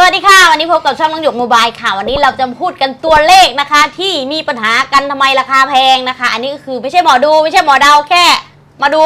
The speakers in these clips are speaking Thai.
สวัสดีค่ะ วันนี้พบกับช่องน้องหยกโมบายค่ะ วันนี้เราจะพูดกันตัวเลขนะคะ ที่มีปัญหากันทำไมราคาแพงนะคะ อันนี้ก็คือไม่ใช่หมอดูไม่ใช่หมอเดาแค่ มาดู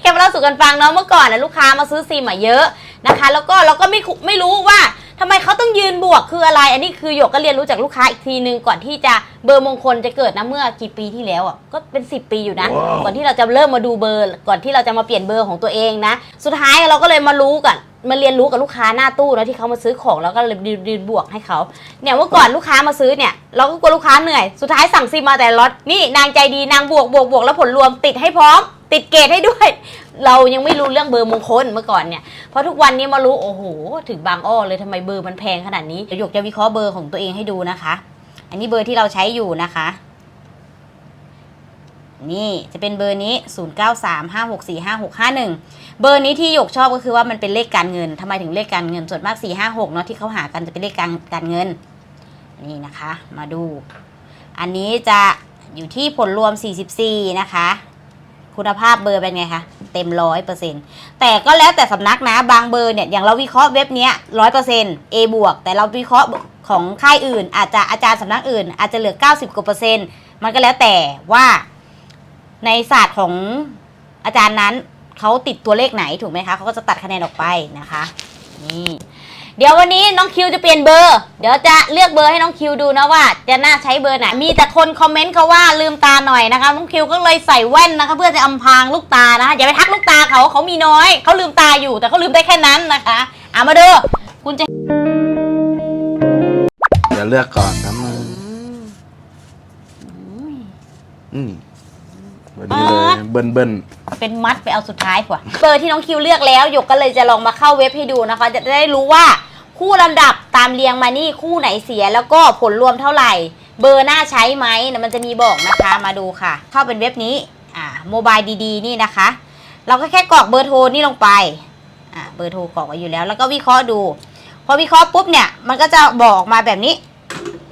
แค่มาเล่าสู่กันฟังเนาะเมื่อก่อนนะลูกค้ามาซื้อซิมอะเยอะนะคะ แล้วก็เราก็ไม่คุไม่รู้ว่าทำไมเขาต้องยืนบวกคืออะไร อันนี้คือหยกก็เรียนรู้จากลูกค้าอีกทีนึงก่อนที่จะเบอร์มงคลจะเกิดนะเมื่อกี่ปีที่แล้วอะก็เป็น 10 ปีอยู่นะ ก่อนที่เราจะเริ่มมาดูเบอร์ ก่อนที่เราจะมาเปลี่ยนเบอร์ของตัวเองนะ สุดท้ายเราก็เลยมารู้กัน มาเรียนรู้กับลูกค้าหน้าตู้นะที่เขามาซื้อของแล้วก็เลยยืนบวกให้เขาเนี่ยเมื่อก่อนลูกค้ามาซื้อเนี่ยเราก็กลัวลูกค้าเหนื่อยสุดท้ายสั่งซิมมาแต่ล็อตนี่นางใจดีนางบวกบวกบวกแล้วผลรวมติดให้พร้อม ติดเกรดให้ด้วย เรายังไม่รู้เรื่องเบอร์มงคลเมื่อก่อนเนี่ยเพราะทุกวันนี้มารู้โอ้โหถึงบางอ้อเลยทำไมเบอร์มันแพงขนาดนี้เดี๋ยวหยกจะวิเคราะห์เบอร์ของตัวเองให้ดูนะคะ อันนี้เบอร์ที่เราใช้อยู่นะคะ นี่จะเป็นเบอร์นี้ 0935645651 เบอร์นี้ที่หยกชอบก็คือว่ามันเป็นเลขการเงินทำไมถึงเลขการเงินส่วนมาก 456 เนาะที่เขาหากันจะเป็นเลขการการเงิน นี่นะคะ มาดู อันนี้จะอยู่ที่ผลรวม 44 นะคะ คุณภาพเบอร์เป็นไงคะ เต็มร้อยเปอร์เซ็นต์แต่ก็แล้วแต่สำนักนะ บางเบอร์เนี่ย อย่างเราวิเคราะห์เว็บเนี้ยร้อยเปอร์เซ็นต์ A บวก แต่เราวิเคราะห์ของค่ายอื่น อาจจะอาจารย์สำนักอื่น อาจจะเหลือ 90กว่าเปอร์เซ็นต์มันก็แล้วแต่ว่า ในศาสตร์ของอาจารย์นั้นเขาติดตัวเลขไหนถูกไหมคะเขาก็จะตัดคะแนนออกไปนะคะนี่เดี๋ยววันนี้น้องคิวจะเปลี่ยนเบอร์ เดี๋ยวจะเลือกเบอร์ให้น้องคิวดูนะว่า จะน่าใช้เบอร์ไหน มีแต่คนคอมเมนต์เขาว่าลืมตาหน่อยนะคะ น้องคิวก็เลยใส่แว่นนะคะ เพื่อจะอำพรางลูกตานะคะอย่าไปทักลูกตาเขาเขามีน้อย เขาลืมตาอยู่แต่เขาลืมได้แค่นั้นนะคะอะมาดู คุณจะ เดี๋ยวเลือกก่อนนะมึงอืมวันนี้ เบิ้ลเบิ้ลเป็นมัดไปเอาสุดท้ายกว่าเบอร์ที่น้องคิวเลือกแล้วหยกก็เลยจะลองมาเข้าเว็บให้ดูนะคะ จะได้รู้ว่าคู่ลำดับตามเรียงมานี่คู่ไหนเสียแล้วก็ผลรวมเท่าไหร่ เบอร์น่าใช้ไหมมันจะมีบอกนะคะมาดูค่ะ เข้าเป็นเว็บนี้อ่าโมบายดีๆนี่นะคะ เราก็แค่กรอกเบอร์โทรนี่ลงไปอ่าเบอร์โทรกรอกไว้อยู่แล้ว แล้วก็วิเคราะห์ดู พอวิเคราะห์ปุ๊บเนี่ยมันก็จะบอกออกมาแบบนี้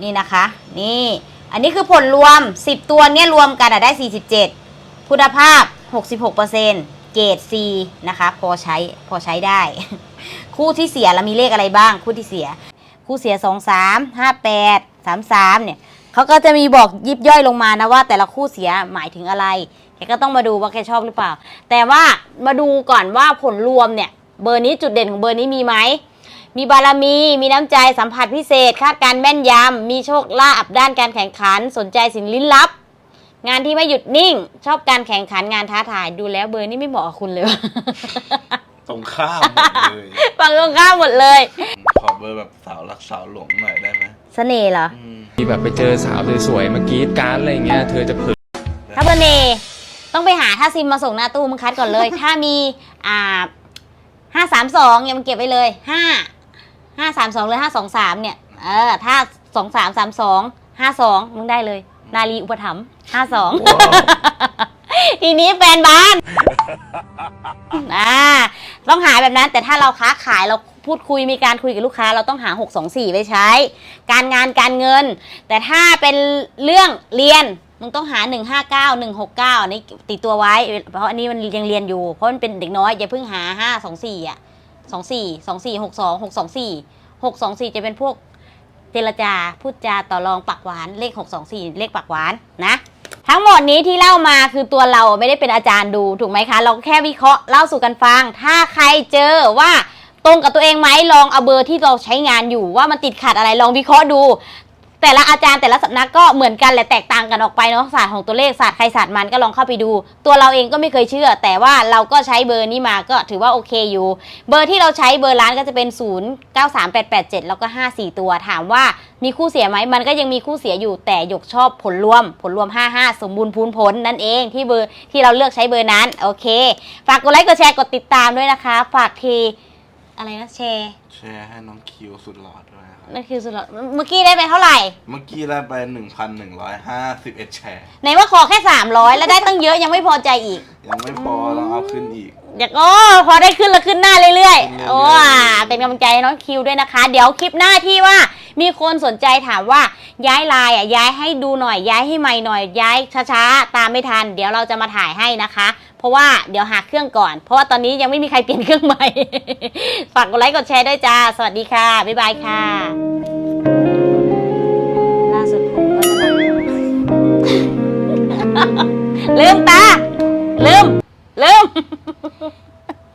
นี่นะคะ นี่ อันนี้คือผลรวม 10 ตัวเนี่ยรวมกันอะได้ 47 คุณภาพ 66%เกรด C นะคะ พอใช้พอใช้ได้ คู่ที่เสียเรามีเลขอะไรบ้าง คู่ที่เสีย คู่เสีย 2 3 5 8 3 3 เนี่ยเขาก็จะมีบอกยิบย่อยลงมานะว่าแต่ละคู่เสียหมายถึงอะไรแกก็ต้องมาดูว่าแกชอบหรือเปล่า แต่ว่ามาดูก่อนว่าผลรวมเนี่ยเบอร์นี้จุดเด่นของเบอร์นี้มีไหมมีบารมี มีน้ำใจสัมผัสพิเศษ คาดการแม่นยำมีโชคลาภด้านการแข่งขัน สนใจสิ่งลี้ลับ งานที่ไม่หยุดนิ่ง ชอบการแข่งขันงานท้าทายดูแล้วเบอร์นี้ไม่เหมาะกับคุณเลย ตรงข้ามหมดเลยฟังตรงข้ามหมดเลย ขอเบอร์แบบสาวรักสาวหลงหน่อยได้ไหมเสน่ห์เหรอ อืมที่แบบไปเจอสาวสวยๆมากรีดกรารอะไรอย่างเงี้ยเธอจะเผลอ ถ้าเสน่ห์ต้องไปหาถ้าซิมมาส่งหน้าตู้มึงคัดก่อนเลย ถ้ามีอ่าห้าสามสองเนี่ยมันเก็บไว้เลยห้าห้าสามสองหรือห้าสองสามเนี่ยเออถ้าสองสามสามสองห้าสองมึงได้เลย นาลีอุปถัมภ์ ห้าสองทีนี้แฟนบ้านอ่าต้องหาแบบนั้นแต่ถ้าเราค้าขายเราพูดคุยมีการคุยกับลูกค้า เราต้องหา 6 2 4ไว้ใช้ การงานการเงิน แต่ถ้าเป็นเรื่องเรียนมึงต้องหา 159 169 อันนี้ติดตัวไว้ เพราะอันนี้มันยังเรียนอยู่ เพราะมันเป็นเด็กน้อยอย่าเพิ่งหา 5 2 4 อะ 2 4 2 4 6 2 6 2 4 6 2 4 จะเป็นพวกเจรจาพูดจาต่อรองปากหวานเลข 6 2 4 เลขปากหวานนะ ทั้งหมดนี้ที่เล่ามาคือตัวเราไม่ได้เป็นอาจารย์ดูถูกไหมคะ เราแค่วิเคราะห์เล่าสู่กันฟัง ถ้าใครเจอว่าตรงกับตัวเองไหมลองเอาเบอร์ที่เราใช้งานอยู่ว่ามันติดขัดอะไรลองวิเคราะห์ดู แต่ละอาจารย์แต่ละสำนักก็เหมือนกันแหละแตกต่างกันออกไปเนาะศาสตร์ของตัวเลขศาสตร์ใครศาสตร์มันก็ลองเข้าไปดู ตัวเราเองก็ไม่เคยเชื่อ แต่ว่าเราก็ใช้เบอร์นี้มาก็ถือว่าโอเคอยู่ เบอร์ที่เราใช้เบอร์ร้านก็จะเป็น 0 9 3 8 8 7 แล้วก็ 5 4 ตัวถามว่ามีคู่เสียไหมมันก็ยังมีคู่เสียอยู่แต่หยกชอบผลรวม ผลรวม 55 สมบูรณ์พูนผลนั่นเองที่เบอร์ที่เราเลือกใช้เบอร์นั้นโอเค ฝากกดไลค์กดแชร์กดติดตามด้วยนะคะ ฝากทีอะไรนะแชร์แชร์ให้น้องคิวสุดหล่อด้วย นะครับนั่นคือสุดหรอเมื่อกี้ได้ไปเท่าไหร่ เมื่อกี้ได้ไปหนึ่งพันหนึ่งร้อยห้าสิบเอ็ดแชร์ ไหนว่าขอแค่ 300 แล้วได้ตั้งเยอะยังไม่พอใจอีก ยังไม่พอเราเอาขึ้นอีก อยากโอ้พอได้ขึ้นแล้วขึ้นหน้าเรื่อยขึ้นเรื่อยๆๆโอ้อ่าเป็นกำลังใจให้น้องคิวด้วยนะคะ เดี๋ยวคลิปหน้าที่ว่า มีคนสนใจถามว่าย้ายไลายอะย้ายให้ดูหน่อยย้ายให้ใหม่หน่อยย้ายช้าๆตามไม่ทัน เดี๋ยวเราจะมาถ่ายให้นะคะ เพราะว่าเดี๋ยวหาเครื่องก่อน เพราะว่าตอนนี้ยังไม่มีใครเปลี่ยนเครื่องใหม่ ฝากกดไลค์กดแชร์ด้วยจ้า สวัสดีค่ะ บ๊ายบายค่ะล่าสุดผมก็จะลืมตาลืมลืม